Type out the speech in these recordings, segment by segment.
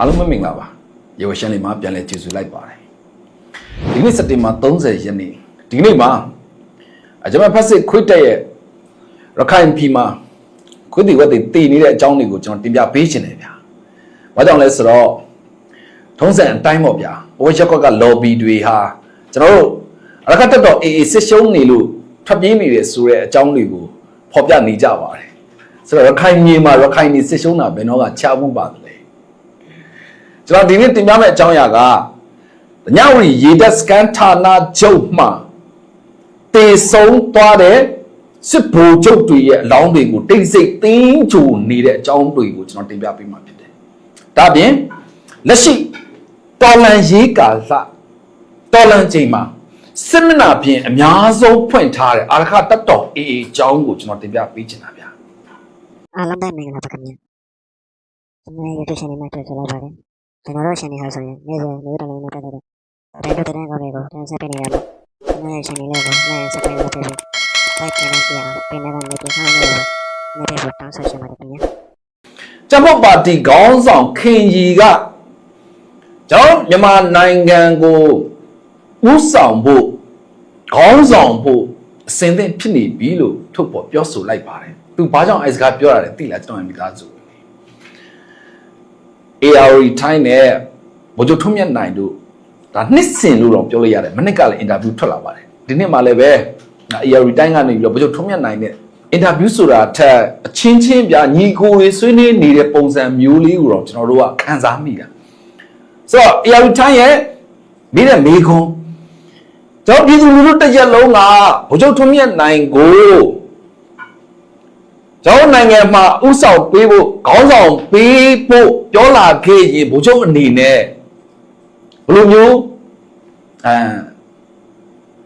အားလုံးပဲမင်္ဂလာပါရေဝရှန်လေးမှာပြန်လဲကျေးဇူးလိုက်ပါတယ်ဒီနေ့စက်တင်ဘာ30ရက်နေ့ဒီနေ့မှာအကြမ်းဖက်စစ်ခွိတက်ရဲ့ရခိုင်ပြည်မှာခွိတိဝက်တွေတည်နေတဲ့အကြောင်းတွေကိုကျွန်တော်တင်ပြပေးခြင်းတယ်ဗျာဘာကြောင့်လဲဆိုတော့ထုံးစံအတိုင်းပေါ့ဗျာဘိုးရက်ကွက်က lobby တွေဟာကျွန်တော်တို့အရကတက်တော့အေးအေးစစ်ရှုံးနေလို့ထွက်ပြေးနေတယ်ဆိုတဲ့အကြောင်းတွေကိုဖော်ပြနေကြပါတယ်ဆိုတော့ရခိုင်မြေမှာရခိုင်နေစစ်ရှုံးတာဘယ်တော့ကချမှုပါတယ်လဲ ကျွန်တော်ဒီနေ့တင်ပြမယ့်အကြောင်းအရာကညဝရီရေတပ်စကန်ဌာနချုပ်မှတေဆုံးသွားတဲ့စစ်ဗိုလ်ချုပ်တွေရဲ့အလောင်းတွေကိုတိတ်ဆိတ်သိမ်းကြိုနေတဲ့အကြောင်းတွေကိုကျွန်တော်တင်ပြပေးမှာဖြစ်တယ်။ဒါပြင်လက်ရှိတော်လန်ရေးကာလတော်လန်ချိန်မှာစစ်မျက်နှာပြင်အများဆုံးဖွင့်ထားတဲ့အာရခတက်တော်အေအေအကြောင်းကိုကျွန်တော်တင်ပြပေးချင်တာဗျာအားလုံးပဲမင်္ဂလာပါခင်ဗျာကျွန်တော်ရဲ့ YouTube channel မှာတွေ့ကြလိုက်ပါတယ် ကျွန်တော်တို့ channel ဟာဆိုရင်နေ့စဉ်နေ့တိုင်းနဲ့ပတ်သက်တဲ့တိုင်းတို့တဲ့ကောင်းတွေကိုတင်ဆက်ပေးနေရမှာကျွန်တော်ရဲ့ channel လေးကို like subscribe လုပ်ပေးပြီး like နဲ့ကြည့်အောင်ပြင်နေတဲ့ notification လေးကိုနေ့တိုင်းတောင်းဆိုချင်ပါတယ်ခင်ဗျာကျမပါတီခေါင်းဆောင်ခင်ကြီးကကျွန်တော်မြန်မာနိုင်ငံကိုဥဆောင်ဖို့ခေါင်းဆောင်ဖို့အစင်သင့်ဖြစ်နေပြီလို့ထုတ်ပေါ်ပြောဆိုလိုက်ပါတယ်။သူဘာကြောင့်အဲစကားပြောတာလဲသိလားကျွန်တော်ရဲ့မိသားစု။ AR ထိုင်းနဲ့ဗိုလ်ချုပ်ထွန်းမြတ်နိုင်တို့ဒါနှစ်စင်လို့တော့ပြောလို့ရတယ်မနစ်ကလည်းအင်တာဗျူးထွက်လာပါတယ်။ဒီနှစ်မှလည်းပဲ AR တိုင်းကနေပြီးတော့ဗိုလ်ချုပ်ထွန်းမြတ်နိုင်နဲ့အင်တာဗျူးဆိုတာထက်အချင်းချင်းပြညီကိုတွေဆွေးနွေးနေတဲ့ပုံစံမျိုးလေးကိုတော့ကျွန်တော်တို့ကခန်းစားမိတာ။ဆိုတော့ AR တိုင်းရဲ့မိတဲ့မေခွန်းကျွန်တော်ပြည်သူလူထုတစ်ရက်လုံးကဗိုလ်ချုပ်ထွန်းမြတ်နိုင်ကို ကျွန်တော်နိုင်ငံမှာဥဆောင်ပေးဖို့ခေါင်းဆောင်ပေးဖို့ပြောလာခဲ့ရင်ဗိုလ်ချုပ်အနေနဲ့ဘယ်လိုမျိုးအဲ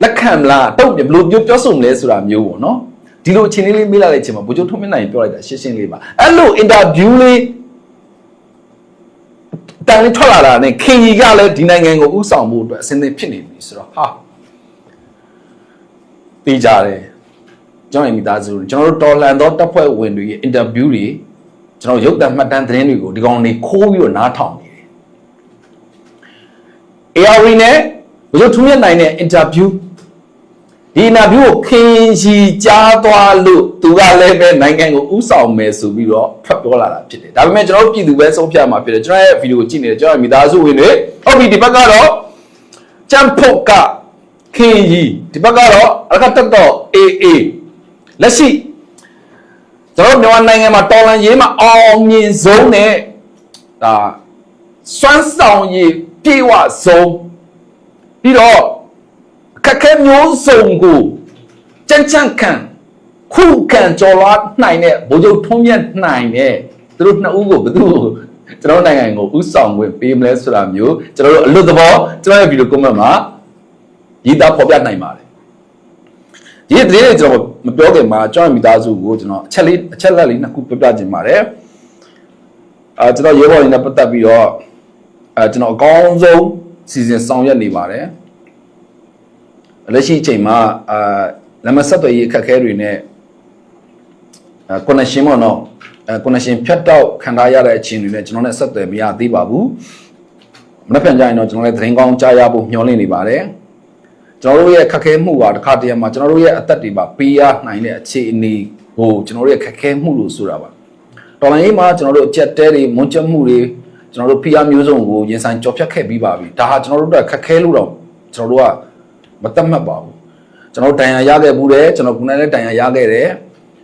လက်ခံမလားတုတ်ဘယ်လိုမျိုးပြောဆိုမလဲဆိုတာမျိုးပေါ့နော်ဒီလိုအချိန်လေးလေးမေးလာတဲ့အချိန်မှာဗိုလ်ချုပ်ထွန်းမြတ်နိုင်ပြောလိုက်တာရှင်းရှင်းလေးပါအဲ့လိုအင်တာဗျူးလေးတန်လေးထွက်လာတာနဲ့ခင်ကြီးကလည်းဒီနိုင်ငံကိုဥဆောင်ဖို့အတွက်အစဉ်သင့်ဖြစ်နေပြီဆိုတော့ဟာသိကြတယ် ကျွန်တော်ရဲ့မိသားစုတွေကျွန်တော်တို့တော်လှန်သောတပ်ဖွဲ့ဝင်တွေရဲ့အင်တာဗျူးတွေကျွန်တော်ရုပ်သံမှတ်တမ်းသတင်းတွေကိုဒီကောင်တွေခိုးပြီးတော့နားထောင်နေတယ် ARV နဲ့ဘယ်လိုထူးမြတ်နိုင်တဲ့အင်တာဗျူးဒီအင်တာဗျူးကိုခင်ရှိကြားသွားလို့သူကလည်းပဲနိုင်ငံကိုဥဆောင်မယ်ဆိုပြီးတော့ဖတ်ပြောလာတာဖြစ်တယ်ဒါပေမဲ့ကျွန်တော်တို့ပြည်သူပဲဆုံးဖြတ်မှာဖြစ်တယ်ကျွန်တော်ရဲ့ဗီဒီယိုကိုကြည့်နေတယ်ကျွန်တော်ရဲ့မိသားစုဝင်တွေဟုတ်ပြီဒီဘက်ကတော့ချမ်ဖို့ကခင်ကြီးဒီဘက်ကတော့အကတက်တော့ AA လက်ရှိကျွန်တော်တို့မြန်မာနိုင်ငံမှာတော်လန်ရေးမှာအောင်မြင်ဆုံးနဲ့ဒါစွမ်းဆောင်ရည်ပြေဝဆုံးပြီးတော့အခက်အခဲမျိုးစုံကိုကြမ်းကြမ်းခံခုခံကြော်လွားနိုင်တဲ့ဗိုလ်ချုပ်ထုံးမြတ်နိုင်တဲ့သူတို့နှစ်ဦးကိုဘယ်သူကိုကျွန်တော်တို့နိုင်ငံကိုဥဆောင်ဝင်ပေးမလဲဆိုတာမျိုးကျွန်တော်တို့အလွတ်သဘောကျွန်တော်ရဲ့ဗီဒီယိုကွန်မန့်မှာရေးသားဖော်ပြနိုင်ပါတယ် ဒီတဲ့တွေကျွန်တော်မပြောခင်မှာကျွန်တော်မိသားစုကိုကျွန်တော်အချက်လေးအချက်လက်လေးနှစ်ခုပြောပြခြင်းပါတယ်အာကျွန်တော်ရေဘော်ရင်းနဲ့ပတ်သက်ပြီးတော့အဲကျွန်တော်အကောင်းဆုံးစီစဉ်ဆောင်ရွက်နေပါတယ်လက်ရှိအချိန်မှာအာလမ်းမဆက်သွယ်ရေးအခက်အခဲတွေနဲ့အဲ connection ပေါ့နော်အဲ connection ဖြတ်တောက်ခံထားရတဲ့အချိန်တွေနဲ့ကျွန်တော်နဲ့ဆက်သွယ်မရသေးပါဘူးမနေ့ပြန်ကြရင်တော့ကျွန်တော်လည်းသတင်းကောင်းကြားရဖို့မျှော်လင့်နေပါတယ် ကျွန်တော်တို့ရဲ့ခက်ခဲမှုပါတစ်ခါတည်းမှာကျွန်တော်တို့ရဲ့အသက်တွေပါပေးရနိုင်တဲ့အခြေအနေကိုကျွန်တော်တို့ရဲ့ခက်ခဲမှုလို့ဆိုတာပါတော်လိုင်းရေးမှာကျွန်တော်တို့အချက်တဲတွေမွန်းချက်မှုတွေကျွန်တော်တို့ဖိအားမျိုးစုံကိုရင်ဆိုင်ကြော်ဖြတ်ခဲ့ပြီးပါပြီဒါဟာကျွန်တော်တို့အတွက်ခက်ခဲလို့တော့ကျွန်တော်တို့ကမတတ်မှတ်ပါဘူးကျွန်တော်တို့တန်ရာရခဲ့ဘူးတယ်ကျွန်တော်ခုနကလည်းတန်ရာရခဲ့တယ်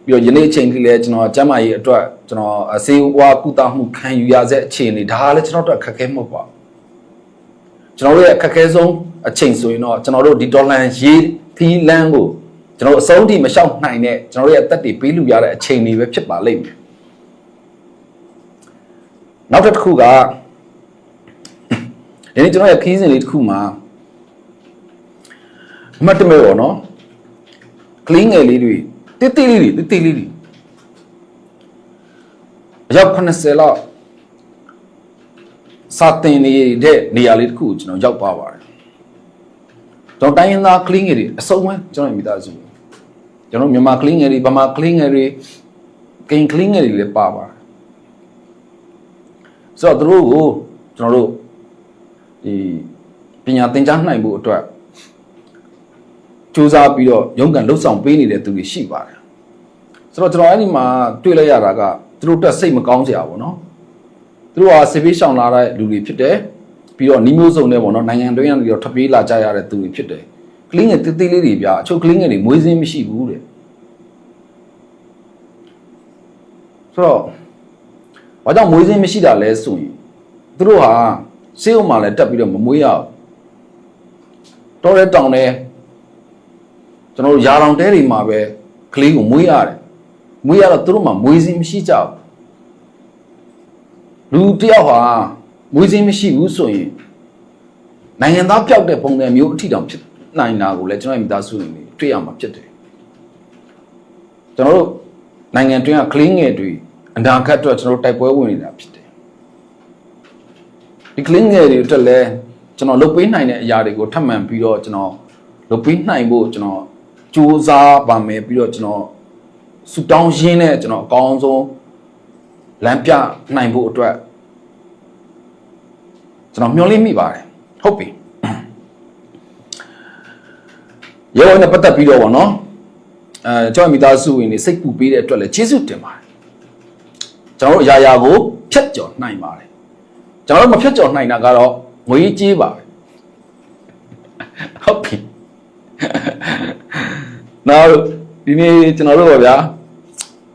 ပြီးတော့ယနေ့အချိန်ထိလည်းကျွန်တော်ကျမ်းမာရေးအတွက်ကျွန်တော်အစေဝါကုသမှုခံယူရတဲ့အခြေအနေဒါဟာလည်းကျွန်တော်တို့အတွက်ခက်ခဲမှုပါ ကျွန်တော်တို့ရဲ့အခက်အခဲဆုံးအချိန်ဆိုရင်တော့ကျွန်တော်တို့ဒီဒေါ်လာရေးသီးလန်းကိုကျွန်တော်တို့အဆုံးထိမလျှောက်နိုင်တဲ့ကျွန်တော်တို့ရဲ့အသက်တွေပေးလူရတဲ့အချိန်တွေပဲဖြစ်ပါလိမ့်မယ်နောက်တစ်ခုကဒီနေ့ကျွန်တော်ရဲ့ခီးစဉ်လေးတစ်ခုမှာအမှတ်တမဲ့ပေါ့နော်ကလင်းငယ်လေးတွေတိတိလေးတွေတိတိလေးတွေအယောက်80လောက် စာတင်နေတဲ့နေရာလေးတစ်ခုကိုကျွန်တော်ရောက်ပါပါတယ်ကျွန်တော်တိုင်းရင်းသားကလင်းငယ်တွေအစုံပဲကျွန်တော်မိသားစုကျွန်တော်မြန်မာကလင်းငယ်တွေဗမာကလင်းငယ်တွေကိန်းကလင်းငယ်တွေလည်းပါပါတယ်ဆိုတော့သူတို့ကိုကျွန်တော်တို့ဒီပညာသင်ကြားနိုင်ဖို့အတွက်စူးစမ်းပြီးတော့ရုန်းကန်လှုပ်ဆောင်ပေးနေတဲ့သူတွေရှိပါတယ်ဆိုတော့ကျွန်တော်အဲ့ဒီမှာတွေ့လိုက်ရတာကသူတို့တက်စိတ်မကောင်းစရာပေါ့နော် သူတို့ဟာစစ်ပေးရှောင်လာတဲ့လူတွေဖြစ်တယ်ပြီးတော့နီးမျိုးစုံနဲ့ပေါ့နော်နိုင်ငံတွင်းကနေတော့ထပ်ပြေးလာကြရတဲ့သူတွေဖြစ်တယ်ကလင်းငယ်တေးသေးလေးတွေပြအချို့ကလင်းငယ်တွေမွေးစင်းမရှိဘူးတဲ့ဆိုတော့ဘာကြောင့်မွေးစင်းမရှိတာလဲဆိုရင်သူတို့ဟာစေးဥမှာလည်းတက်ပြီးတော့မမွေးရဘူးတော်တဲ့တောင်တဲ့ကျွန်တော်တို့ရာလောင်တဲတွေမှာပဲကလေးကိုမွေးရတယ်မွေးရတော့သူတို့မှမွေးစင်းမရှိကြဘူး လူတစ်ယောက်ဟာမွေးစင်းမရှိဘူးဆိုရင်နိုင်ငံသားပျောက်တဲ့ပုံစံမျိုးအထီတောင်ဖြစ်နိုင်တာကိုလည်းကျွန်တော်ရဲ့မိသားစုတွေတွေ့ရမှာဖြစ်တယ်ကျွန်တော်တို့နိုင်ငံတွင်းကကလင်းငယ်တွေအနာဂတ်အတွက်ကျွန်တော်တို့တိုက်ပွဲဝင်နေတာဖြစ်တယ်ဒီကလင်းငယ်တွေအတွက်လည်းကျွန်တော်လုပ်ပေးနိုင်တဲ့အရာတွေကိုထပ်မံပြီးတော့ကျွန်တော်လုပ်ပေးနိုင်ဖို့ကျွန်တော်စူးစမ်းပါမယ်ပြီးတော့ကျွန်တော်ဆူတောင်းရင်းနဲ့ကျွန်တော်အကောင်းဆုံး လမ်းပြနိုင်ဖို့အတွက်ကျွန်တော်မျှော်လင့်မိပါတယ်ဟုတ်ပြီရေဝနဲ့ပတ်သက်ပြီးတော့ဗောနော်အဲကျွန်တော်မိသားစုဝင်တွေစိတ်ပူပေးတဲ့အတွက်လည်းကျေးဇူးတင်ပါတယ်ကျွန်တော်တို့အရာရာကိုဖြတ်ကျော်နိုင်ပါတယ်ကျွန်တော်တို့မဖြတ်ကျော်နိုင်တာကတော့ငွေကြေးပါပဲဟုတ်ပြီနောက်ဒီနေ့ကျွန်တော်တို့ပါဗျာ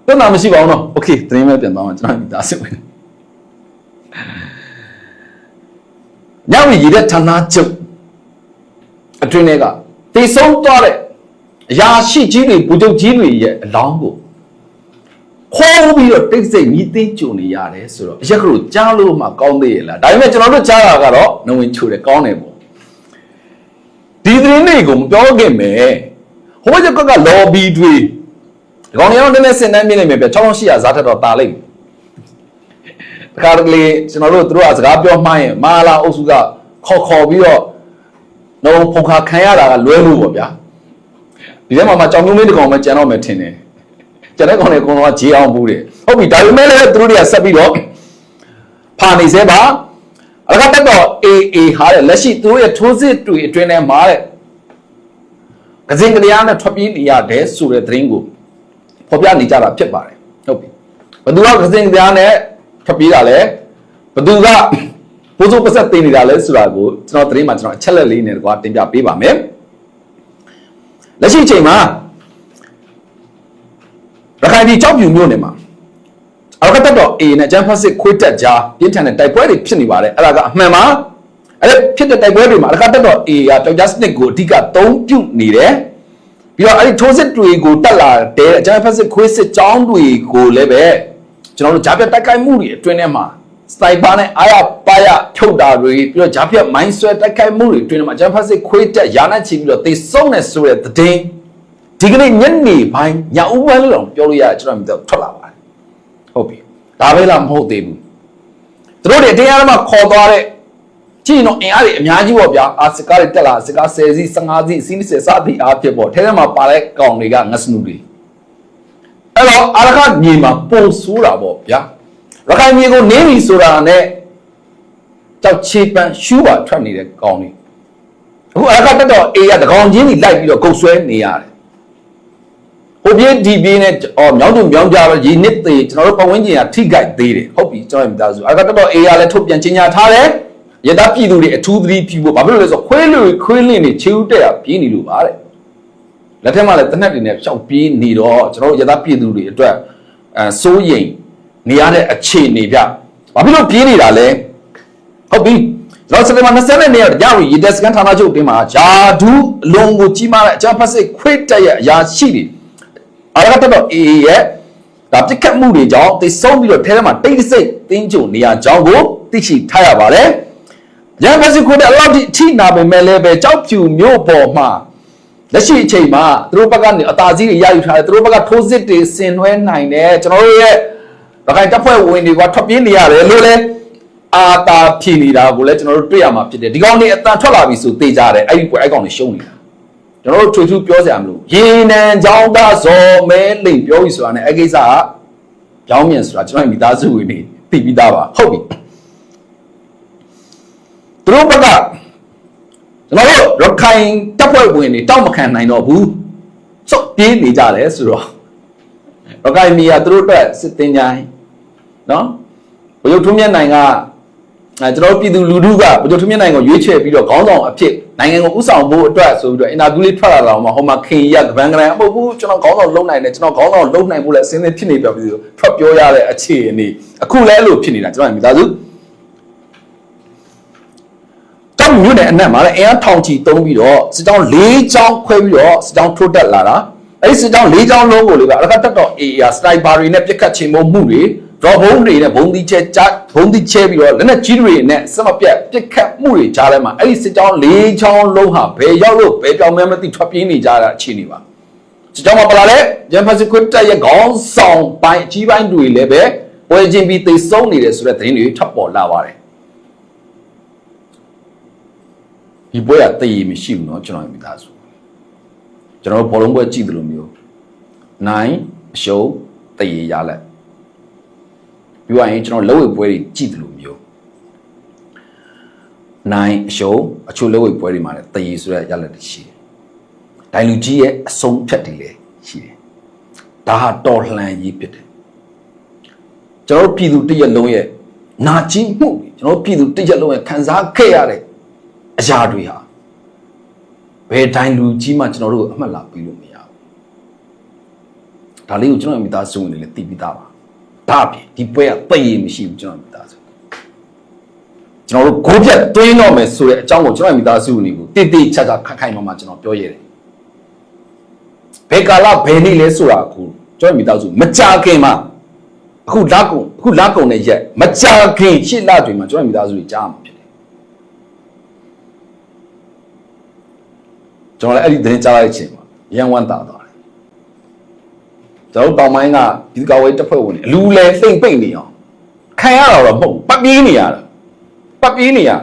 ပြဿနာမရှိပါဘူးနော်โอเคသတင်းမဲ့ပြန်သွားမှာကျွန်တော်မိသားစုဝင်ညဝီရတဲ့ဌာနချုပ်အတွင်းထဲကတည်ဆုံးသွားတဲ့အရာရှိကြီးတွေဗိုလ်ချုပ်ကြီးတွေရဲ့အလောင်းကိုခေါ်ပြီးတော့တိတ်ဆိတ်မြည်သိမ်းကြုံနေရတယ်ဆိုတော့အရက်ကလို့ကြားလို့မှကောင်းသေးရဲ့လားဒါပေမဲ့ကျွန်တော်တို့ကြားတာကတော့နဝင်ချိုတယ်ကောင်းတယ်ပေါ့ဒီသတင်းတွေကိုမပြောခင်ပဲဟိုဘက်ကကလော်ဘီတွေ ဒီကောင်တွေကတော့နည်းနည်းစင်တန်းပြနေမယ်ပြ6800ဇာတ်ထက်တော့တာလိမ့်တခါတလေကျွန်တော်တို့သူတို့ကစကားပြောမှန်းရင်မာလာအုပ်စုကခေါ်ခေါ်ပြီးတော့တော့ဖုန်ခါခံရတာကလွဲလို့ပေါ့ဗျာဒီထဲမှာမှကြောင်မျိုးမင်းတစ်ကောင်မှကြံတော့မယ်ထင်တယ်ကျန်တဲ့ကောင်တွေအကုန်လုံးကဂျေးအောင်ဘူးတယ်ဟုတ်ပြီဒါပေမဲ့လည်းသူတို့တွေကဆက်ပြီးတော့ဖာနေသေးပါအလကတက်တော့ AA ဟာတဲ့လက်ရှိသူတို့ရဲ့ထိုးစစ်တွေအတွင်းထဲမှာတဲ့ကစင်ကလျားနဲ့ထွက်ပြေးနေရတယ်ဆိုတဲ့သတင်းကို ဖော်ပြနေကြတာဖြစ်ပါတယ်ဟုတ်ပြီဘသူကကစင်ကလျားနဲ့ထွက်ပြေးတာလဲဘသူကဘိုးစိုးပစက်တင်နေတာလဲဆိုတာကိုကျွန်တော်သတင်းမှာကျွန်တော်အချက်လက်လေးနဲ့ကွာတင်ပြပေးပါမယ်လက်ရှိအချိန်မှာရခိုင်ပြည်ကြောက်ပြူမြို့နယ်မှာအရကတက်တော့ A နဲ့ဂျမ်ဖတ်စစ်ခွေးတက်ကြားပြင်းထန်တဲ့တိုက်ပွဲတွေဖြစ်နေပါတယ်အဲ့ဒါကအမှန်ပါအဲ့ဖြစ်တဲ့တိုက်ပွဲတွေမှာအရကတက်တော့ A ကတောက်ကြားစနစ်ကိုအဓိကအသုံးပြုနေတယ် ပြီးတော့အဲ့ဒီထိုးစစ်တွေကိုတက်လာတဲ့ဂျမ်ဖတ်စစ်ခွေးစစ်ကြောင်းတွေကိုလည်းပဲကျွန်တော်တို့ဂျာပြတ်တိုက်ခိုက်မှုတွေအတွင်းထဲမှာစတိုင်ပါနဲ့အာရပါရထုတ်တာတွေပြီးတော့ဂျာပြတ်မိုင်းဆွဲတိုက်ခိုက်မှုတွေအတွင်းထဲမှာဂျမ်ဖတ်စစ်ခွေးတက်ရာနဲ့ချီပြီးတော့တေဆုံးနေဆိုတဲ့သတင်းဒီကနေ့ညနေပိုင်းညဦးဝမ်းလုံးပြောလို့ရတယ်ကျွန်တော်မြင်တော့ထွက်လာပါတယ်ဟုတ်ပြီဒါပဲလားမဟုတ်သေးဘူးသူတို့တွေတရားဓမ္မခေါ်သွားတဲ့ ကြည့်တော့အင်အားတွေအများကြီးပေါ့ဗျာအာစကားတွေတက်လာစကား10စီး15စီးအစီး20စသည်အားဖြစ်ပေါ့ထဲထဲမှာပါတဲ့ကောင်တွေကငစနူတွေအဲ့တော့အာရခမြေမှာပုံဆိုးတာပေါ့ဗျာရခိုင်မြေကိုနင်းပြီဆိုတာနဲ့ကြောက်ချေပန်ရှူးပါထွက်နေတဲ့ကောင်တွေအခုအာရခတက်တော့အေးရတကောင်ချင်းကြီးလိုက်ပြီးတော့ကုတ်ဆွဲနေရတယ်ဟိုပြေးဒီပြေးနဲ့အော်မြောင်းတူမြောင်းကြတော့ရေနစ်သေးကျွန်တော်တို့ပတ်ဝန်းကျင်ကထိကြိုက်သေးတယ်ဟုတ်ပြီကျွန်တော်မိသားစုအာရခတက်တော့အေးရလည်းထုတ်ပြန်ချင်းညာထားတယ် ရတပြည်သူတွေအထူးသတိပြုဖို့ဘာဖြစ်လို့လဲဆိုတော့ခွေးလူခွေးလင်းတွေခြေဦးတက်ရပြေးနေလို့ပါတဲ့လက်ထက်မှာလည်းတနက်တွေနဲ့ရှောက်ပြေးနေတော့ကျွန်တော်တို့ရတပြည်သူတွေအတွက်အဲစိုးရိမ်နေရတဲ့အခြေအနေပြဘာဖြစ်လို့ပြေးနေတာလဲဟုတ်ပြီကျွန်တော်စနေမှာ20နဲ့နေရရရီဒက်စကန်ဌာနချုပ်တင်မှာဂျာဒူးအလုံးကိုကြီးမားတဲ့အကြမ်းဖက်စစ်ခွေးတက်ရဲ့အရာရှိတွေအာရကတက်တော့အေးရဲ့ဒါပြစ်ခတ်မှုတွေကြောင့်တိတ်ဆုံးပြီးတော့ထဲထဲမှာတိတ်စိတ်တင်းကြုံနေရကြောင်းကိုသိရှိထားရပါတယ် ရန်ဖက်စစ်ခွေးတက်အလောက်ထိအထိနာပေမဲ့လည်းပဲကြောက်ဖြူမြို့ပေါ်မှာလက်ရှိအချိန်မှာသူတို့ဘက်ကနေအသာစီးတွေရယူထားတယ်သူတို့ဘက်ကထိုးစစ်တွေဆင်နွှဲနိုင်တယ်ကျွန်တော်တို့ရဲ့ရခိုင်တပ်ဖွဲ့ဝင်တွေကထွက်ပြေးနေရတယ်လို့လဲအာတာဖြည်နေတာကိုလည်းကျွန်တော်တို့တွေ့ရမှာဖြစ်တယ်ဒီကောင်တွေအတန်ထွက်လာပြီဆိုတေးကြတယ်အဲ့ဒီပွဲအဲ့ကောင်တွေရှုံးနေတာကျွန်တော်တို့ထွေထူးပြောစရာမလိုရေနံကြောင်းသားဇော်မဲလိမ်ပြောပြီဆိုတာ ਨੇ အဲ့ကိစ္စကကြောင်းမြင်ဆိုတာကျွန်တော်မိသားစုဝင်တွေသိပြီးသားပါဟုတ်ပြီ သူတို့ဘက်ကကျွန်တော်တို့ရခိုင်တပ်ဖွဲ့ဝင်တွေတောက်မခံနိုင်တော့ဘူးစုပ်ပြေးနေကြတယ်ဆိုတော့ရခိုင်မီကသူတို့အတွက်စစ်တင်ကြိုင်းနော်ဘုရုပ်ထုံးမြတ်နိုင်ကအဲကျွန်တော်တို့ပြည်သူလူထုကဘုရုပ်ထုံးမြတ်နိုင်ကိုရွေးချယ်ပြီးတော့ခေါင်းဆောင်အဖြစ်နိုင်ငံကိုဥဆောင်ဖို့အတွက်ဆိုပြီးတော့အင်တာဗျူးလေးထွက်လာတော့မှဟိုမှာခင်ရကပန်းကရန်အမဟုတ်ဘူးကျွန်တော်ခေါင်းဆောင်လုံနိုင်တယ်ကျွန်တော်ခေါင်းဆောင်လုံနိုင်ဖို့လည်းအစင်းသင်းဖြစ်နေပြပြီဆိုထွက်ပြောရတဲ့အခြေအနေအခုလည်းအဲ့လိုဖြစ်နေတာကျွန်တော်မိသားစု တောက် မြို့နယ်အနက်မှာလည်းအင်အားထောင်ချီတုံးပြီးတော့စစ်ကြောင်း၄ကြောင်းခွဲပြီးတော့စစ်ကြောင်းထိုးတက်လာတာအဲ့ဒီစစ်ကြောင်း၄ကြောင်းလုံးကိုလေကအလကတက်တော့ AR စနိုက်ပါတွေနဲ့ပြစ်ခတ်ချိန်မိုးမှုတွေဒေါ်ဘုံတွေနဲ့ဘုံဒီချဲချဘုံဒီချဲပြီးတော့လက်နက်ကြီးတွေနဲ့စမပြတ်ပြစ်ခတ်မှုတွေကြားထဲမှာအဲ့ဒီစစ်ကြောင်း၄ကြောင်းလုံးဟာဘယ်ရောက်လို့ဘယ်ပြောင်းမဲမသိထွက်ပြေးနေကြတာအခြေအနေပါစစ်ကြောင်းမှာပလာတဲ့ဂျမ်ဖာစီကွတ်တက်ရဲ့ခေါင်းဆောင်ပိုင်းအကြီးပိုင်းတွေလည်းပဲပွဲချင်းပြီးသိဆုံးနေတယ်ဆိုတဲ့သတင်းတွေထပ်ပေါ်လာပါတယ် ဒီပွဲကတည်ရည်မရှိဘူးเนาะကျွန်တော်ရဲ့မိသားစုကျွန်တော်တို့ဘောလုံးပွဲကြည့်တယ်လို့မျိုးနိုင်အရှုံးတည်ရည်ရလက်ပြီးသွားရင်ကျွန်တော်လက်ဝဲပွဲတွေကြည့်တယ်လို့မျိုးနိုင်အရှုံးအချို့လက်ဝဲပွဲတွေမှာလည်းတည်ရည်ဆိုတဲ့ရလက်တွေရှိတယ်ဒိုင်လူကြီးရဲ့အဆုံးဖြတ်တွေလည်းရှိတယ်ဒါဟာတော်လှန်ရေးဖြစ်တယ်ကျွန်တော်တို့ပြည်သူတစ်ရက်လုံးရဲ့နာကျင်မှုတွေကျွန်တော်တို့ပြည်သူတစ်ရက်လုံးရဲ့ခံစားခဲ့ရတဲ့ အရာတွေဟာဘယ်တိုင်းလူကြီးမှကျွန်တော်တို့ကိုအမှတ်လာပြီးလို့မရဘူးဒါလေးကိုကျွန်တော်မိသားစုဝင်တွေလည်းသိပြီးသားပါဒါအပြင်ဒီပွဲကသိရမရှိဘူးကျွန်တော်မိသားစုကျွန်တော်တို့ကိုပြတ်တွင်းတော့မယ်ဆိုတဲ့အကြောင်းကိုကျွန်တော်မိသားစုဝင်တွေကိုတိတိကျကျခက်ခိုင်မာမာကျွန်တော်ပြောရတယ်ဘယ်ကာလဘယ်နေ့လဲဆိုတာအခုကျွန်တော်မိသားစုမကြခင်မှာအခုလက်ကုံအခုလက်ကုံနဲ့ရက်မကြခင်ရှစ်လတွေမှာကျွန်တော်မိသားစုတွေကြားမှာဖြစ်တယ် ကျွန်တော်လည်းအဲ့ဒီသတင်းကြားလိုက်တဲ့အချိန်မှာရန်ဝမ်းတာသွားတယ်ကျွန်တော်တို့တောင်ပိုင်းကဒီကဝေးတစ်ဖွဲ့ဝင်တွေအလူလဲစိတ်ပိတ်နေအောင်ခံရတာတော့မဟုတ်ဘူးပတ်ပြေးနေရတာပတ်ပြေးနေရတာ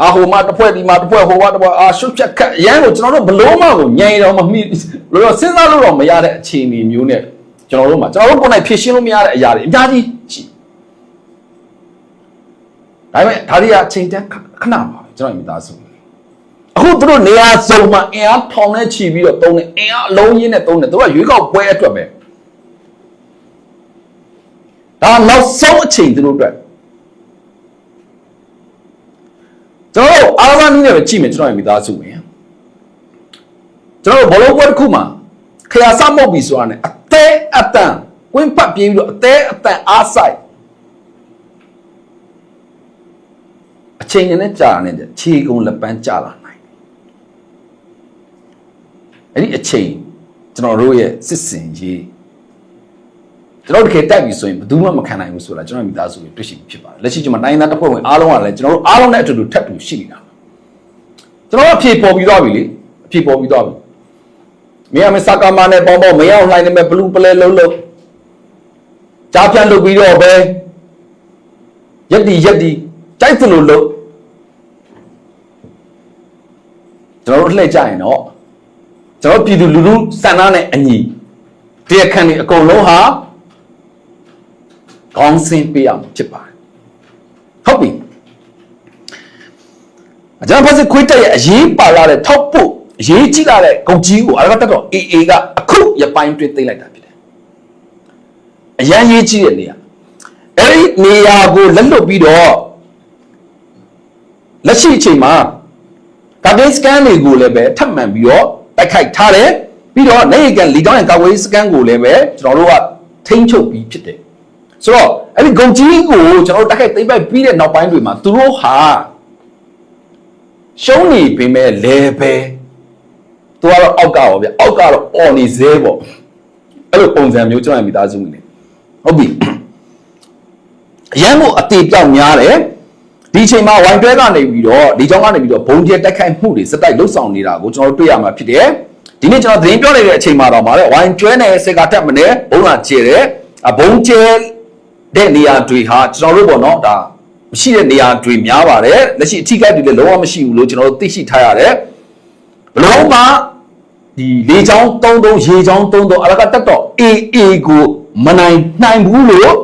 အာဟိုမှာတစ်ဖွဲ့ဒီမှာတစ်ဖွဲ့ဟိုမှာတစ်ဖွဲ့အာရှုပ်ချက်ခတ်ရန်ကိုကျွန်တော်တို့ဘလုံးမကိုညင်တော့မမိလို့တော့စဉ်းစားလို့တော့မရတဲ့အခြေအနေမျိုးနဲ့ကျွန်တော်တို့မှာကျွန်တော်တို့ကိုယ်နိုင်ဖြည့်ရှင်းလို့မရတဲ့အရာတွေအများကြီးရှိဒါပေမဲ့ဒါတွေကအချိန်တန်းခဏပါပဲကျွန်တော်မိသားစု အခုသူတို့နေရာစုံမှာအင်အားထောင်နဲ့ချီပြီးတော့တုံးတယ်အင်အားအလုံးရင်းနဲ့တုံးတယ်သူတို့ကရွေးကောက်ပွဲအတွက်ပဲဒါနောက်ဆုံးအချိန်သူတို့အတွက်ကျွန်တော်တို့အားမနည်းနဲ့ပဲကြည့်မယ်ကျွန်တော်ရဲ့မိသားစုဝင်ကျွန်တော်တို့ဘလုံးပွဲတစ်ခုမှာခရစမောက်ပြီဆိုတာ ਨੇ အသေးအတန်ဝင်းပတ်ပြေးပြီးတော့အသေးအတန်အားဆိုင်အချိန်နဲ့ကြာနေတယ်ခြေကုံလက်ပန်းကြာလာနိုင် အဲ့ဒီအချိန်ကျွန်တော်တို့ရဲ့စစ်စင်ရေးကျွန်တော်တို့တကယ်တိုက်ပြီဆိုရင်ဘယ်သူမှမခံနိုင်ဘူးဆိုတာကျွန်တော်မိသားစုတွေတွေ့ရှိပြီးဖြစ်ပါတယ်လက်ရှိကျွန်တော်တိုင်းသားတစ်ဖွဲ့ဝင်အားလုံးကလည်းကျွန်တော်တို့အားလုံးနဲ့အတူတူထပ်တူရှိနေတာကျွန်တော်တို့အဖြေပေါ်ပြီးသွားပြီလေအဖြေပေါ်ပြီးသွားပြီမင်းအမစကားမနဲ့ပေါင်းပေါင်းမရအောင်လှိုင်းနေမဲ့ဘလူးပလဲလုံးလုံးကြားပြန်လုပ်ပြီးတော့ပဲရက်ဒီရက်ဒီကြိုက်သလိုလို့ကျွန်တော်တို့လှည့်ကြရင်တော့ ကျွန်တော်ပြည်သူလူထုစံနာနဲ့အညီတရားခံတွေအကုန်လုံးဟာကောင်းစင်ပေးအောင်ဖြစ်ပါတယ်ဟုတ်ပြီအကြမ်းဖက်စစ်ခွေးတက်ရဲ့အရေးပါလာတဲ့ထောက်ဖို့အရေးကြီးလာတဲ့ကုန်ကြီးကိုအရကတက်တော့ AA ကအခုရပိုင်းတွင်းသိမ့်လိုက်တာဖြစ်တယ်အရန်ရေးကြီးတဲ့နေရာအဲ့ဒီနေရာကိုလက်လွတ်ပြီးတော့လက်ရှိအချိန်မှာဒါကိစကန်တွေကိုလည်းပဲထပ်မံပြီးတော့ တိုက်ခိုက်ထားတယ်ပြီးတော့နေကန်လီကောင်းရဲ့ကာဝေးစကန်ကိုလည်းပဲကျွန်တော်တို့ကထိန်းချုပ်ပြီးဖြစ်တယ်ဆိုတော့အဲ့ဒီဂုံကြီးကိုကျွန်တော်တို့တိုက်ခိုက်သိမ်းပိုက်ပြီးတဲ့နောက်ပိုင်းတွေမှာသူတို့ဟာရှုံးနေပေမဲ့လေပဲသူကတော့အောက်ကပါဗျအောက်ကတော့အော်နေသေးပေါ့အဲ့လိုပုံစံမျိုးကျွန်တော်ရဲ့မိသားစုနေဟုတ်ပြီအရန်ကိုအတေပြောက်များတယ် ဒီအချိန်မှာဝိုင်တွဲကနေပြီးတော့ဒီကြောင်းကနေပြီးတော့ဘုံကျဲတက်ခိုက်မှုတွေစတိုက်လှုပ်ဆောင်နေတာကိုကျွန်တော်တို့တွေ့ရမှာဖြစ်တယ်ဒီနေ့ကျွန်တော်သတင်းပြောနေတဲ့အချိန်မှာတော့မှာလေဝိုင်ကျွဲနဲ့စက်ကတက်မနေဘုံလာကျဲတယ်အဘုံကျဲတဲ့နေရာတွေဟာကျွန်တော်တို့ပေါ့နော်ဒါမရှိတဲ့နေရာတွေများပါတယ်လက်ရှိအထီးကိုက်တွေလည်းလုံးဝမရှိဘူးလို့ကျွန်တော်တို့သိရှိထားရတယ်ဘလုံးမှာဒီလေချောင်း33ရေချောင်း33အလကတက်တော့ AA ကိုမနိုင်နိုင်ဘူးလို့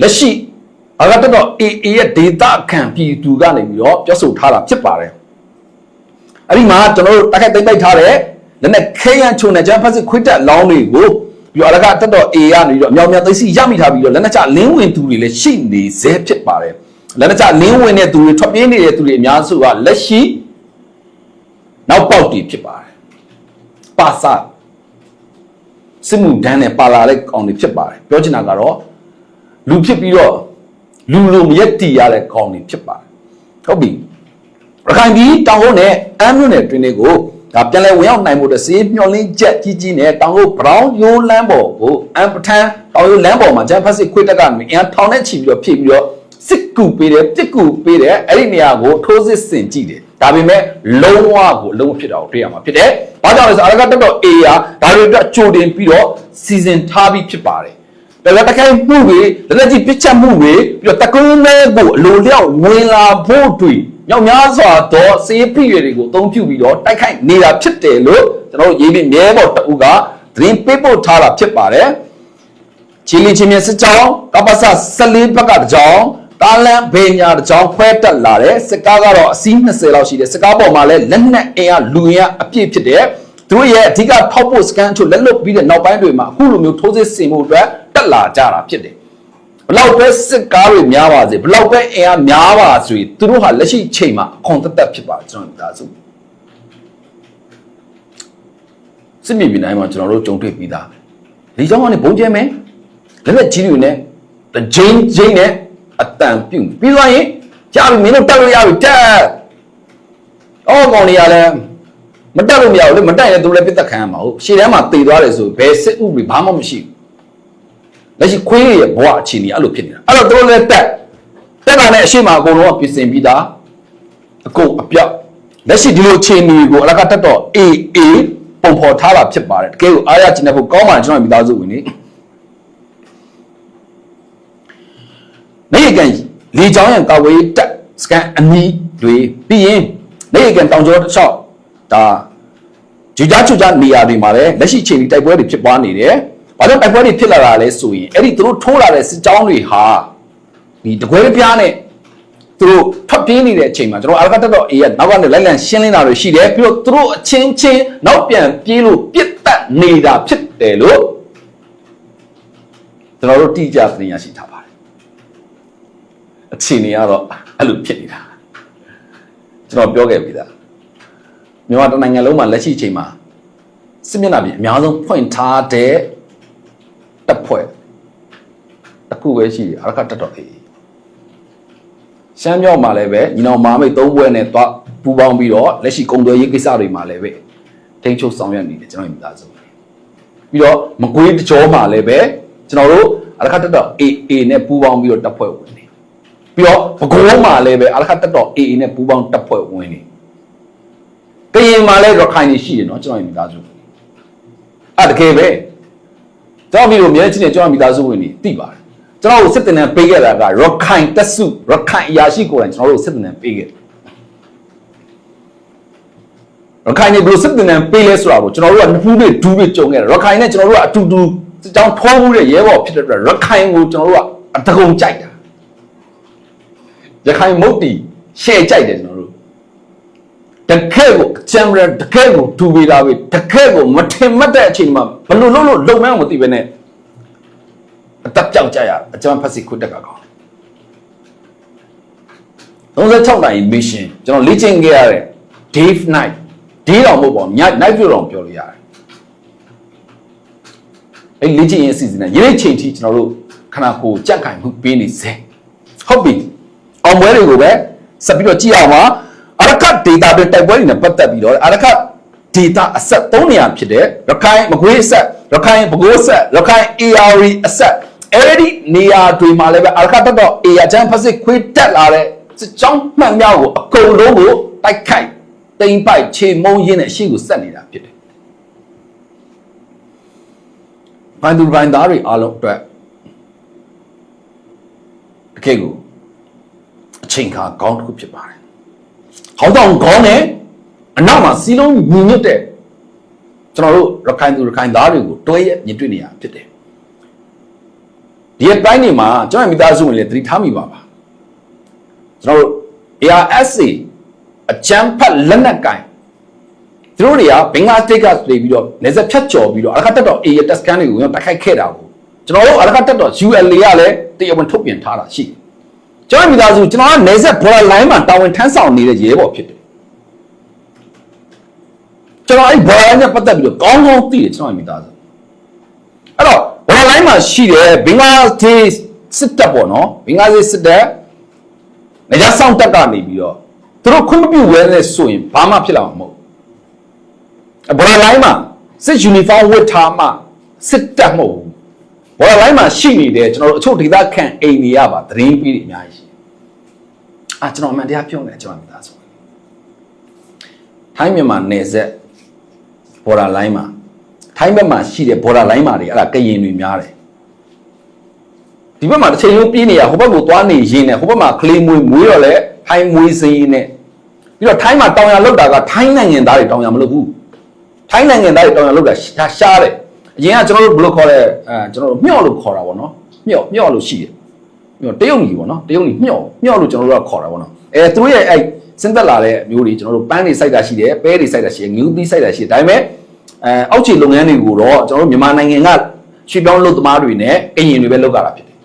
လက်ရှိ အာကတက်တော့ AA ရဲ့ဒေတာခံပြည်သူကနေပြီးတော့ပြောဆိုထားတာဖြစ်ပါတယ်အဲ့ဒီမှာကျွန်တော်တို့တိုက်ခိုက်သိမ့်ပိုက်ထားတဲ့လက်နဲ့ခဲရန်ချုံနဲ့ဂျမ်ဖတ်စစ်ခွတ်တက်လောင်းတွေကိုပြီးတော့အလကတက်တော့ A ကနေပြီးတော့အမြောင်မြောင်သိစီရမိထားပြီးတော့လက်နဲ့ချလင်းဝင်သူတွေလည်းရှိနေသေးဖြစ်ပါတယ်လက်နဲ့ချလင်းဝင်တဲ့သူတွေထွက်ပြေးနေတဲ့သူတွေအများစုကလက်ရှိနောက်ပေါက်တည်ဖြစ်ပါတယ်ပါစာစစ်မှုဒန်းနဲ့ပါလာတဲ့ကောင်တွေဖြစ်ပါတယ်ပြောချင်တာကတော့လူဖြစ်ပြီးတော့ လူလိုမရက်တီရတဲ့ကောင်တွေဖြစ်ပါတယ်ဟုတ်ပြီရခိုင်ပြည်တောင်ဟုတ်နဲ့အမ်းမြို့နယ်တွင်တွေကိုဒါပြန်လဲဝင်ရောက်နိုင်မှုတဲ့စေးမျောလင်းချက်ကြီးကြီးနဲ့တောင်ဟုတ်ဘရောင်းရိုးလမ်းပေါ်ကိုအမ်ပထန်တောင်ရိုးလမ်းပေါ်မှာဂျမ်ဖတ်စစ်ခွေးတက်ကနေအန်ထောင်နဲ့ချီပြီးတော့ဖြည့်ပြီးတော့စစ်ကူပေးတယ်ပြစ်ကူပေးတယ်အဲ့ဒီနေရာကိုထိုးစစ်ဆင်ကြည့်တယ်ဒါပေမဲ့လုံးဝကိုအလုံးမဖြစ်တာကိုတွေ့ရမှာဖြစ်တယ်။ဘာကြောင့်လဲဆိုတော့အရကတက်တော့ A ရာဒါတွေအတွက်ကြိုတင်ပြီးတော့စီစဉ်ထားပြီးဖြစ်ပါတယ်။ ဒါပေမဲ့တခိုင်မှုတွေလက်လက်ကြီးပစ်ချက်မှုတွေပြီးတော့တကုန်းမဲကိုအလိုလျောက်ဝင်လာဖို့တွေညောင်များစွာသောစေးပြည့်တွေကိုအသုံးပြုပြီးတော့တိုက်ခိုက်နေတာဖြစ်တယ်လို့ကျွန်တော်တို့ရေးပြီးမြဲပေါ်တူကသတင်းပေးပို့ထားတာဖြစ်ပါတယ်။ချီလီချင်းမြစစ်ကြောင်းကပ္ပစ14ဘက်ကတစ်ကြောင်းတာလန်ဘေညာတစ်ကြောင်းခွဲတက်လာတယ်စစ်ကားကတော့အစီး20လောက်ရှိတယ်စစ်ကားပေါ်မှာလည်းလက်နက်အင်အားလူအင်အားအပြည့်ဖြစ်တယ်သူတို့ရဲ့အဓိကထောက်ပို့စကန်အချို့လက်လွတ်ပြီးတဲ့နောက်ပိုင်းတွေမှာအခုလိုမျိုးထိုးစစ်ဆင်မှုအတွက် တက်လာကြတာဖြစ်တယ်ဘလောက်ပဲစစ်ကားတွေများပါစေဘလောက်ပဲအင်အားများပါစေသူတို့ဟာလက်ရှိချိန်မှာအခွန်သက်သက်ဖြစ်ပါတယ်ကျွန်တော်ဒါဆိုစစ်မြေပြင်တိုင်းမှာကျွန်တော်တို့ကြုံတွေ့ပြီးသားလေကြောင်းကနေဘုံကျဲမယ်လက်လက်ကြီးတွေနဲ့ဂျင်းဂျင်းနဲ့အတန်ပြုတ်ပြီးသွားရင်ကြာပြီမင်းတို့တက်လို့ရပြီတက်အော်ကောင်တွေကလည်းမတက်လို့မရဘူးလေမတက်ရင်သူလည်းပြတ်သက်ခံရမှာဟုတ်ရှေ့တန်းမှာတည်သွားတယ်ဆိုဘယ်စစ်ဥပဒေဘာမှမရှိဘူး လက်ရှိခွေးရဲ့ဘဝအခြေအနေအဲ့လိုဖြစ်နေတာအဲ့တော့သူတို့လည်းတက်တက်တာနဲ့အရှိမအကုန်လုံးကပြင်ဆင်ပြီးသားအကုန်အပြောက်လက်ရှိဒီလိုအခြေအနေကိုအလကတက်တော့ AA ပုံဖော်ထားတာဖြစ်ပါတယ်တကယ်ကိုအားရကျင်တဲ့ဖို့ကောင်းပါတယ်ကျွန်တော်မိသားစုဝင်နေနေကန်လေချောင်းရံကာဝေးတက်စကန်အနီးတွေပြီးရင်နေကန်တောင်ကျော်တစ်လျှောက်ဒါဂျူကြားချူကြားနေရာတွေမှာလည်းလက်ရှိအချိန်ဒီတိုက်ပွဲတွေဖြစ်ပွားနေတယ်။ ဘာလို့တိုက်ပွဲတွေဖြစ်လာတာလဲဆိုရင်အဲ့ဒီသူတို့ထိုးလာတဲ့စစ်ကြောင်းတွေဟာဒီတကွဲပြားနဲ့သူတို့ထွက်ပြေးနေတဲ့အချိန်မှာကျွန်တော်အလကတက်တော့အေးကနောက်ကနေလိုက်လံရှင်းလင်းတာတွေရှိတယ်ပြီးတော့သူတို့အချင်းချင်းနောက်ပြန်ပြေးလို့ပြစ်တက်နေတာဖြစ်တယ်လို့ကျွန်တော်တို့တိကျသင်ရရှိထားပါတယ်အခြေအနေကတော့အဲ့လိုဖြစ်နေတာကျွန်တော်ပြောခဲ့ပြီသားမြန်မာတိုင်းနိုင်ငံလုံးမှာလက်ရှိအချိန်မှာစစ်မျက်နှာပြင်အများဆုံးဖွင့်ထားတဲ့ တပ်ဖွဲ့တစ်ခုပဲရှိတယ်အရကတက်တော့အေးရှမ်းမြောက်မှာလည်းပဲညီနောင်မာမိတ်သုံးဘွဲနဲ့သွားပူးပေါင်းပြီးတော့လက်ရှိကုံသွဲရေးကိစ္စတွေမှာလည်းပဲထိန်းချုပ်ဆောင်ရွက်နေတယ်ကျွန်တော်မိသားစုပြီးတော့မကွေးတကြောမှာလည်းပဲကျွန်တော်တို့အရကတက်တော့ AA နဲ့ပူးပေါင်းပြီးတော့တပ်ဖွဲ့ဝင်နေပြီးတော့ဘကိုးမှာလည်းပဲအရကတက်တော့ AA နဲ့ပူးပေါင်းတပ်ဖွဲ့ဝင်နေကရင်မှာလည်းရခိုင်နေရှိတယ်နော်ကျွန်တော်မိသားစုအဲ့တကယ်ပဲ ကျွန်တော်မျိုးမြဲချင်းနဲ့ကျွန်တော်မိသားစုဝင်နေသိပါတယ်ကျွန်တော်တို့စစ်တင်နဲ့ပေးခဲ့တာကရခိုင်တက်စုရခိုင်အရာရှိကိုယ်တိုင်ကျွန်တော်တို့စစ်တင်နဲ့ပေးခဲ့ရခိုင်နေဘယ်လိုစစ်တင်နဲ့ပေးလဲဆိုတာကိုကျွန်တော်တို့ကနှစ်ဖူးတွေဒူးတွေကြုံခဲ့တယ်ရခိုင်နဲ့ကျွန်တော်တို့ကအတူတူစစ်ကြောင်းထိုးမှုတဲ့ရဲဘော်ဖြစ်တဲ့အတွက်ရခိုင်ကိုကျွန်တော်တို့ကအတကုံကြိုက်တာရခိုင်မုတ်တီရှယ်ကြိုက်တယ်ကျွန်တော် တို့တကယ်ကိုချမ်ရတကယ်ကိုဒူပေးတာပဲတကယ်ကိုမထင်မှတ်တဲ့အချိန်မှာဘယ်လိုလုပ်လို့လုံမန်းမသိပဲနဲ့အတက်ပြောက်ကြရအကျမ်းဖတ်စီခုတက်ကကောင်း36နိုင်မစ်ရှင်ကျွန်တော်လေ့ကျင့်ခဲ့ရတဲ့ Dave Night ဒီတော့မဟုတ်ပါဘူးည night view တော့ပြောလို့ရတယ်အဲ့လေ့ကျင့်ရေးအစီအစဉ်နဲ့ရေးချိန်ထိကျွန်တော်တို့ခဏကိုကြက်ခိုင်မှုပေးနေစေဟုတ်ပြီအောင်ပွဲတွေကိုပဲဆက်ပြီးတော့ကြည့်အောင်ပါ အရကတ် data တွေတိုက်ပွဲတွေနဲ့ပတ်သက်ပြီးတော့အရကတ် data အဆက်၃နေရာဖြစ်တဲ့ရခိုင်မကွေးအဆက်ရခိုင်ပဲခူးအဆက်ရခိုင် ARI အဆက်အဲ့ဒီနေရာတွေမှာလည်းပဲအရကတ်တော့ A ရချမ်းဖစစ်ခွေးတက်လာတဲ့စစ်ကြောင်းမှန်မြောက်ကိုအကုန်လုံးကိုတိုက်ခိုက်တိမ်ပိုက်ခြေမုံရင်းနဲ့အရှိကိုဆက်နေတာဖြစ်တယ်ဘန်သူဘန်သားတွေအားလုံးအတွက်တကယ်ကိုအချိန်ခါကောင်းတစ်ခုဖြစ်ပါတယ်။ ခေါင်းဆောင်ခေါင်းနဲ့အနောက်မှာစီလုံးညီညွတ်တဲ့ကျွန်တော်တို့ရခိုင်သူရခိုင်သားတွေကိုတွဲရမြင်တွေ့နေရဖြစ်တယ်။ဒီအပိုင်းနေမှာကျွန်တော်မိသားစုဝင်လည်းသတိထားမိပါပါကျွန်တော်တို့ ARSA အကြမ်းဖက်လက်နက်ကင်သူတို့တွေကဘင်္ဂလားဒေ့ရှ်ကနေပြီးတော့နေဆက်ဖြတ်ကျော်ပြီးတော့အရခတ်တက်တော် A ရဲ့တက်စကန်တွေကိုဝင်တိုက်ခိုက်ခဲ့တာကိုကျွန်တော်တို့အရခတ်တက်တော် ULA ကလည်းတရားဝင်ထုတ်ပြန်ထားတာရှိတယ် ကျွန်တော်မိသားစုကျွန်တော်ကနေဆက် border line မှာတာဝန်ထမ်းဆောင်နေတဲ့ရဲဘော်ဖြစ်တယ်ကျွန်တော်အဲ့ border နဲ့ပတ်သက်ပြီးတော့ကောင်းကောင်းသိတယ်ကျွန်တော်မိသားစုအဲ့တော့ border line မှာရှိတဲ့ဘင်္ဂလားဒေ့ရှ်စစ်တပ်ပေါ့နော်ဘင်္ဂလားဒေ့ရှ်စစ်တပ်နေကြဆောင်တက်ကနေပြီးတော့သူတို့ခွင့်မပြုဝဲနေဆိုရင်ဘာမှဖြစ်လာမှာမဟုတ်ဘူးဘော်လိုင်းမှာစစ်ယူနီဖောင်းဝတ်ထားမှစစ်တပ်မဟုတ် ဘူးဘော်လိုင်းမှာရှိနေတဲ့ကျွန်တော်တို့အချို့ဒေသခံအိမ်တွေရပါသတင်းပေးတွေအများကြီးရှိတယ်အာကျွန်တော်အမှန်တရားပြောနေကျွန်တော်မိသားစုထိုင်းမြန်မာနယ်စပ်ဘော်ဒါလိုင်းမှာထိုင်းဘက်မှာရှိတဲ့ဘော်ဒါလိုင်းမှာတွေအဲ့ဒါကရင်တွေများတယ်ဒီဘက်မှာတစ်ချိန်လုံးပြေးနေရဟိုဘက်ကိုသွားနေရင်းနဲ့ဟိုဘက်မှာကလေးမွေးမွေးတော့လဲထိုင်းမွေးစင်းနဲ့ပြီးတော့ထိုင်းမှာတောင်ရလောက်တာကထိုင်းနိုင်ငံသားတွေတောင်ရမလုပ်ဘူးထိုင်းနိုင်ငံသားတွေတောင်ရလောက်တာရှားရှားတယ် အရင်ကကျွန်တော်တို့ဘယ်လိုခေါ်လဲအဲကျွန်တော်တို့မျှော့လို့ခေါ်တာပေါ့နော်မျှော့မျှော့လို့ရှိတယ်မျှော့တရုတ်ကြီးပေါ့နော်တရုတ်ကြီးမျှော့မျှော့လို့ကျွန်တော်တို့ကခေါ်တာပေါ့နော်အဲသူတို့ရဲ့အဲစင်းသက်လာတဲ့မျိုးတွေကျွန်တော်တို့ပန်းတွေစိုက်တာရှိတယ်ပဲတွေစိုက်တာရှိတယ်ငူးသီးစိုက်တာရှိတယ်ဒါပေမဲ့အဲအောက်ခြေလုပ်ငန်းတွေကိုတော့ကျွန်တော်တို့မြန်မာနိုင်ငံကရွှေပြောင်းလုပ်သမားတွေနဲ့ကရင်တွေပဲလုပ်ကြတာဖြစ်တယ်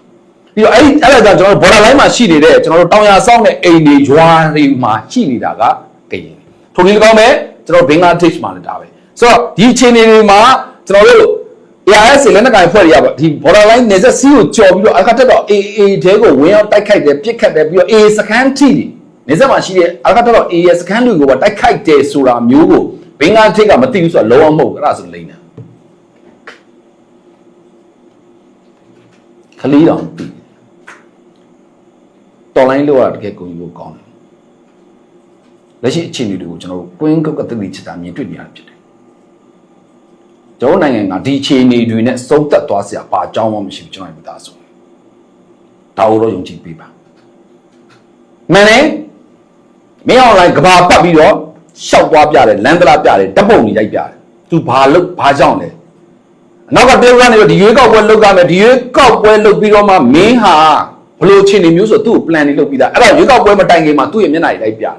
ပြီးတော့အဲ့ဒီအဲ့ဒါကြောင့်ကျွန်တော်တို့ border line မှာရှိနေတဲ့ကျွန်တော်တို့တောင်ယာစောင်းတဲ့အိမ်တွေရွာတွေမှာရှိနေတာကကရင်ထိုနည်းကောင်းပဲကျွန်တော်ဘင်္ဂလားဒေ့ရှ်မှာလည်းဒါပဲဆိုတော့ဒီအခြေအနေတွေမှာကျွန်တော်တို့ ARS လက်နက်ကိုင်ဖွဲ့တွေကပေါ့ဒီ border line နေဆက်စီးကိုကြော်ပြီးတော့အခါတက်တော့ AA တဲကိုဝင်ရောက်တိုက်ခိုက်တယ်ပြစ်ခတ်တယ်ပြီးတော့ AA စခန်းထိနေဆက်မှာရှိတဲ့အခါတက်တော့ AA စခန်းတွေကိုပေါ့တိုက်ခိုက်တယ်ဆိုတာမျိုးကိုဘင်္ဂလားဒေ့ရှ်ကမသိဘူးဆိုတော့လုံးဝမဟုတ်ဘူးအဲ့ဒါဆိုလိမ့်တယ်ခလီတောင်သိတယ်တော်လိုင်းလောက်ရတကယ်ကိုကြီးကိုကောင်းတယ်လက်ရှိအခြေအနေတွေကိုကျွန်တော်တို့ကွင်းကုတ်ကတိတိချတာမြင်တွေ့နေရတာဖြစ်တယ် ကျွန်တော်နိုင်ငံကဒီအခြေအနေတွေနဲ့စုံသက်သွားစရာဘာအကြောင်းမှမရှိဘူးကျွန်တော်မိသားစုဒါကိုတော့ယုံကြည်ပေးပါမှန်တယ်မင်းအွန်လိုင်းကဘာပတ်ပြီးတော့ရှောက်သွားပြတယ်လမ်းတလားပြတယ်ဓာတ်ပုံတွေရိုက်ပြတယ်သူဘာလို့ဘာကြောင့်လဲအနောက်ကတယောက်ကနေတော့ဒီရွေးကောက်ပွဲလုပ်ကြမယ်ဒီရွေးကောက်ပွဲလုပ်ပြီးတော့မှမင်းဟာဘလို့အခြေအနေမျိုးဆိုသူ့ကို plan တွေလုပ်ပြီးသားအဲ့တော့ရွေးကောက်ပွဲမတိုင်ခင်မှာသူ့ရဲ့မျက်နှာတွေလိုက်ပြတာ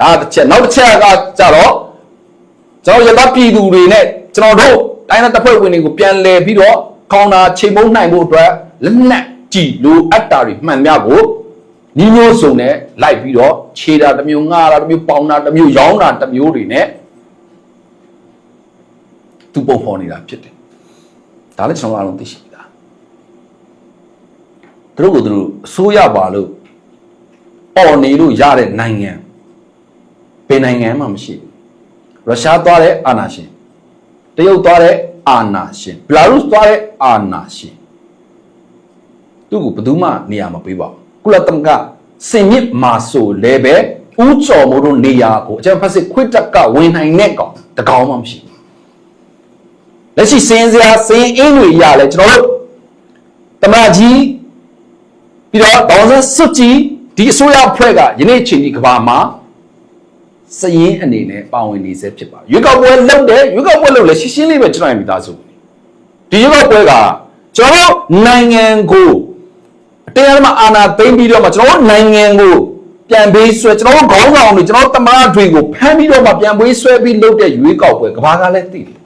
ဒါတစ်ချက်နောက်တစ်ချက်ကကြတော့ကျွန်တော်ရတပြည်သူတွေနဲ့ ကျွန်တော်တို့တိုင်းသားတပ်ဖွဲ့ဝင်တွေကိုပြန်လည်ပြီးတော့ခေါင်းတာချိန်မုံနိုင်ဖို့အတွက်လက်နက်ကြည်လိုအပ်တာတွေမှန်များကိုညီမျိုးစုံနဲ့လိုက်ပြီးတော့ခြေတာတစ်မျိုးငှားတာတစ်မျိုးပေါင်တာတစ်မျိုးရောင်းတာတစ်မျိုးတွေနဲ့သူပုံဖော်နေတာဖြစ်တယ်ဒါလည်းကျွန်တော်အားလုံးသိရှိပြီသားသူတို့ကသူတို့အစိုးရပါလို့အော်နေလို့ရတဲ့နိုင်ငံဘယ်နိုင်ငံမှမရှိဘူးရုရှားသွားတဲ့အာဏာရှင် တရုတ်သွားတဲ့အာဏာရှင်ဘလာရုစ်သွားတဲ့အာဏာရှင်သူ့ကိုဘယ်သူမှနေရာမပေးပါဘူးကုလသမဂ္ဂစင်မြင့်မာဆိုလဲပဲဥကျော်မိုးတို့နေရာကိုအကျံဖက်စစ်ခွတ်တက်ကဝင်နိုင်တဲ့ကောင်တကောင်မှမရှိဘူးလက်ရှိစင်စရာစင်အင်းတွေရလဲကျွန်တော်တို့တမကြီးပြီးတော့ဒေါ်စန်းစွတ်ကြီးဒီအစိုးရအဖွဲ့ကယနေ့ချိန်ဒီကဘာမှာ စရင်အနေနဲ့ပါဝင်နေစေဖြစ်ပါရွေးကောက်ပွဲလုပ်တယ်ရွေးကောက်ပွဲလုပ်လဲရှင်းရှင်းလေးပဲကျွန်တော်ရဲ့မိသားစုဒီရွေးကောက်ပွဲကကျွန်တော်တို့နိုင်ငံကိုအတရားဓမ္မအာဏာသိမ်းပြီးတော့မှကျွန်တော်တို့နိုင်ငံကိုပြန်ပေးဆွဲကျွန်တော်တို့ခေါင်းဆောင်တွေကျွန်တော်တို့တမန်တွေကိုဖမ်းပြီးတော့မှပြန်ပေးဆွဲပြီးလုပ်တဲ့ရွေးကောက်ပွဲကဘာကလည်းသိတယ်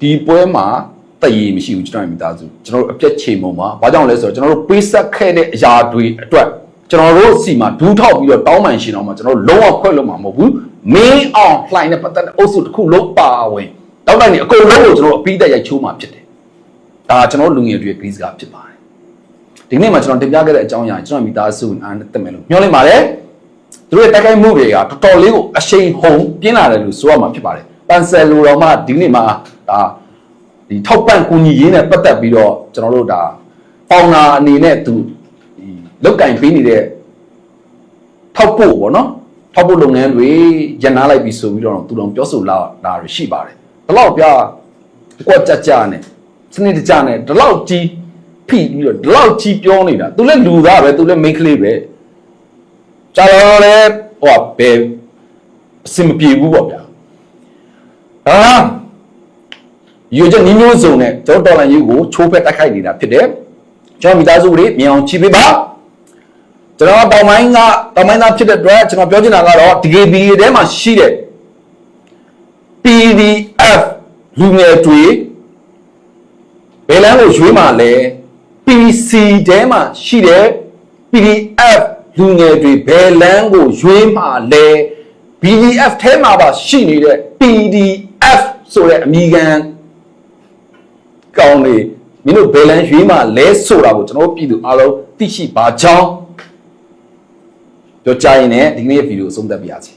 ဒီပွဲမှာတည်ရမရှိဘူးကျွန်တော်ရဲ့မိသားစုကျွန်တော်တို့အပြက်ချိန်ပုံမှာဘာကြောင့်လဲဆိုတော့ကျွန်တော်တို့ပေးဆက်ခဲ့တဲ့အရာတွေအတွက် ကျွန်တော်တို့စီမှာဒူးထောက်ပြီးတော့တောင်းပန်ရှင်တော့မှကျွန်တော်တို့လုံးဝခွဲလို့မှာမဟုတ်ဘူးမင်းအောင်လှိုင်နဲ့ပတ်သက်တဲ့အုပ်စုတစ်ခုလုံးပါဝင်တောင်းတနေအကုန်လုံးကိုကျွန်တော်တို့အပြီးတက်ရိုက်ချိုးမှာဖြစ်တယ်ဒါကျွန်တော်တို့လူငယ်တွေရဲ့ grease ကဖြစ်ပါတယ်ဒီနေ့မှာကျွန်တော်တင်ပြခဲ့တဲ့အကြောင်းအရာကျွန်တော်မိသားစုအားနဲ့တက်မယ်လို့ညှောလိုက်ပါတယ်သူတို့ရဲ့တိုက်ခိုက်မှုတွေကတော်တော်လေးကိုအရှိန်ဟုန်ပြင်းလာတယ်လို့ဆိုရမှာဖြစ်ပါတယ်ပန်ဆယ်လိုတော်မှဒီနေ့မှာဒါဒီထောက်ပံ့ကူညီရေးနဲ့ပတ်သက်ပြီးတော့ကျွန်တော်တို့ဒါပေါင်နာအနေနဲ့သူဒီ လောက်ကင်ပေးနေတဲ့ထောက်ဖို့ပေါ့နော်ထောက်ဖို့လုပ်ငန်းတွေရန်နာလိုက်ပြီးဆိုပြီးတော့သူတော်ပြောဆိုလာတာတွေရှိပါတယ်ဒီလောက်ပြကွက်ကြကြနဲ့စနစ်တကျနဲ့ဒီလောက်ကြီးဖိပြီးတော့ဒီလောက်ကြီးပြောနေတာသူလည်းလူသားပဲသူလည်းမိန်းကလေးပဲကြာတော့လေဟိုကဘယ်အစင်မပြေဘူးပေါ့ဗျာအာယူချက်နီးမျိုးစုံနဲ့ကျွန်တော်တော်လန်ယူကိုချိုးဖက်တိုက်ခိုက်နေတာဖြစ်တယ်ကျွန်တော်မိသားစုတွေမြင်အောင်ချီးပေးပါ ကျွန်တော်တောင်ပိုင်းကတောင်ပိုင်းသားဖြစ်တဲ့အတွက်ကျွန်တော်ပြောချင်တာကတော့ DKB ထဲမှာရှိတဲ့ PDF လူငယ်တွေဘယ်လမ်းကိုရွေးမှလဲ PC ထဲမှာရှိတဲ့ PDF လူငယ်တွေဘယ်လမ်းကိုရွေးမှလဲ BDF ထဲမှာပါရှိနေတဲ့ PDF ဆိုတဲ့အမည်ခံကောင်းနေမင်းတို့ဘယ်လမ်းရွေးမှလဲဆိုတာကိုကျွန်တော်တို့ပြည်သူအားလုံးသိရှိပါကြောင်း ပြောကြရင်လည်းဒီနေ့ဗီဒီယိုအဆုံးသတ်ပြရစီ